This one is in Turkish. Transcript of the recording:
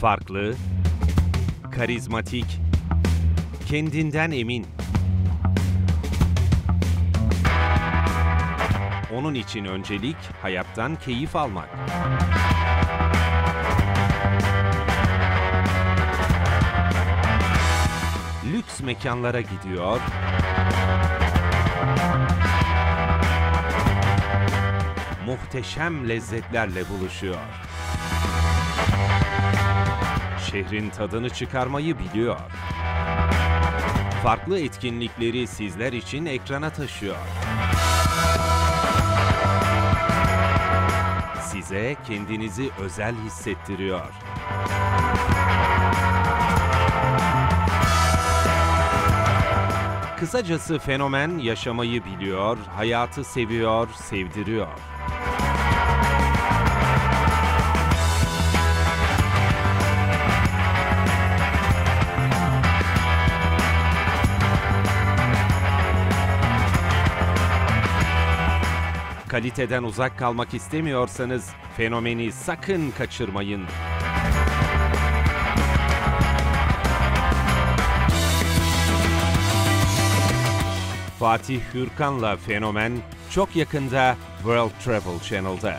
Farklı, karizmatik, kendinden emin. Onun için öncelik hayattan keyif almak. Lüks mekanlara gidiyor. Muhteşem lezzetlerle buluşuyor. Şehrin tadını çıkarmayı biliyor. Farklı etkinlikleri sizler için ekrana taşıyor. Size kendinizi özel hissettiriyor. Kısacası fenomen yaşamayı biliyor, hayatı seviyor, sevdiriyor. Kaliteden uzak kalmak istemiyorsanız fenomeni sakın kaçırmayın. Fatih Hürkan'la Fenomen çok yakında World Travel Channel'da.